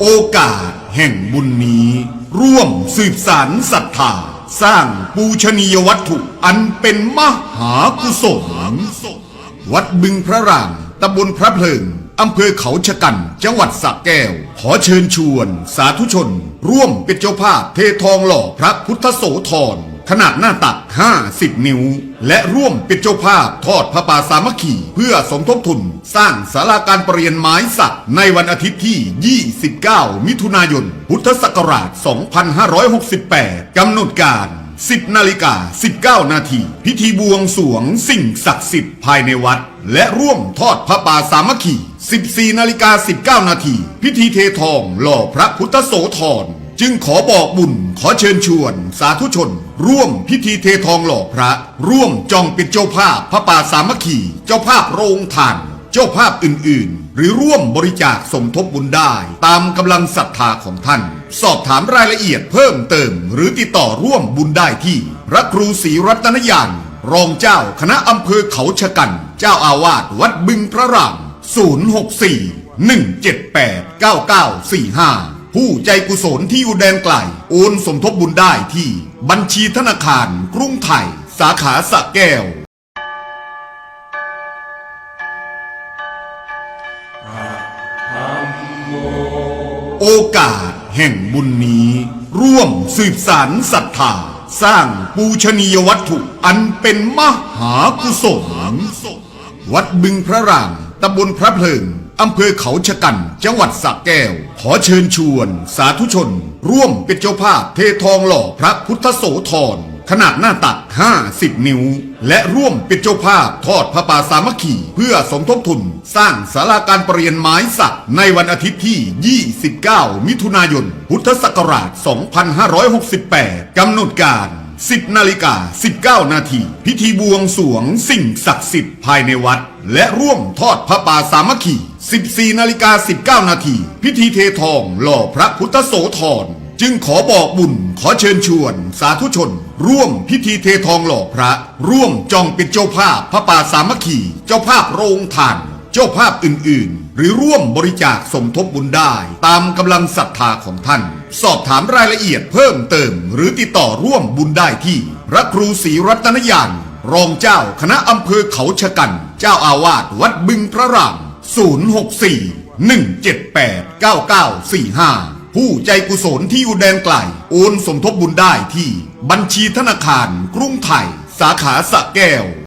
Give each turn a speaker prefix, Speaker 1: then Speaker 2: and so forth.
Speaker 1: โอกาสแห่งบุญนี้ ร่วมสืบสารศรัทธา สร้างปูชนียวัตถุอันเป็นมหากุศลวัดบึงพระรามตำบลพระเพลิงอำเภอเขาชะกัน จังหวัดสระแก้ว ขอเชิญชวน สาธุชน ร่วมเป็นเจ้าภาพเททองหล่อพระพุทธโสธร ขนาดหน้าตัก 50 นิ้ว และร่วมเป็นเจ้าภาพทอดพระป่าสามัคคีเพื่อสมทบทุน สร้างศาลาการประเรียนไม้สักในวันอาทิตย์ที่ 29 มิถุนายน พุทธศักราช 2568 กำหนดการ 10 นาฬิกา 19 นาที พิธีบวงสวงสิ่งศักดิ์สิทธิ์ภายในวัด และร่วมทอดพระป่าสามัคคี 14 นาฬิกา 19 นาที พิธีเททองหล่อพระพุทธโสธร จึงขอบอกบุญขอเชิญชวน สาธุชน ร่วมพิธีเททองหล่อพระ ร่วมจองเป็นเจ้าภาพพระป่าสามัคคี เจ้าภาพโรงทาน เจ้าภาพอื่น ๆ หรือร่วมบริจาคสมทบบุญได้ ตามกำลังศรัทธาของท่าน สอบถามรายละเอียดเพิ่มเติม หรือติดต่อร่วมบุญได้ที่ พระครูศรีรัตนยานรองเจ้าคณะอำเภอเขาชะกัน เจ้าอาวาสวัดบึงพระราม064 178 9945 ผู้ใจกุศลที่อยู่แดนไกล โอนสมทบบุญได้ที่บัญชีธนาคารกรุงไทย สาขาสระแก้วโอกาสแห่งบุญนี้ ร่วมสืบสารศรัทธา สร้างปูชนียวัตถุอันเป็นมหากุศลวัดบึงพระรามตำบลพระเพลิง อำเภอเขาชะกัน จังหวัดสระแก้ว ขอเชิญชวน สาธุชน ร่วมเป็นเจ้าภาพเททองหล่อพระพุทธโสธรขนาดหน้าตัก 50 นิ้ว และร่วมเป็นเจ้าภาพทอดพระป่าสามัคคีเพื่อสมทบทุน สร้างศาลาการประเรียนไม้สัก ในวันอาทิตย์ที่ 29 มิถุนายน พุทธศักราช 2568 กำหนดการ 10 นาฬิกา 19 นาที พิธีบวงสวงสิ่งศักดิ์สิทธิ์ภายในวัด และร่วมทอดพระป่าสามัคคี 14 นาฬิกา 19 นาที พิธีเททองหล่อพระพุทธโสธร จึงขอบอกบุญขอเชิญชวน สาธุชน ร่วมพิธีเททองหล่อพระ ร่วมจองเป็นเจ้าภาพพระป่าสามัคคี เจ้าภาพโรงทาน จ้าภาพอื่นๆ หรือร่วมบริจาคสมทบบุญได้ ตามกำลังศรัทธาของท่าน สอบถามรายละเอียดเพิ่มเติม หรือติดต่อร่วมบุญได้ที่ พระครูศรีรัตนยานรองเจ้าคณะอำเภอเขาชะกัน เจ้าอาวาสวัดบึงพระราม 064 178 9945 ผู้ใจกุศลที่อยู่แดนไกล โอนสมทบบุญได้ที่ บัญชีธนาคารกรุงไทย สาขาสะแก้ว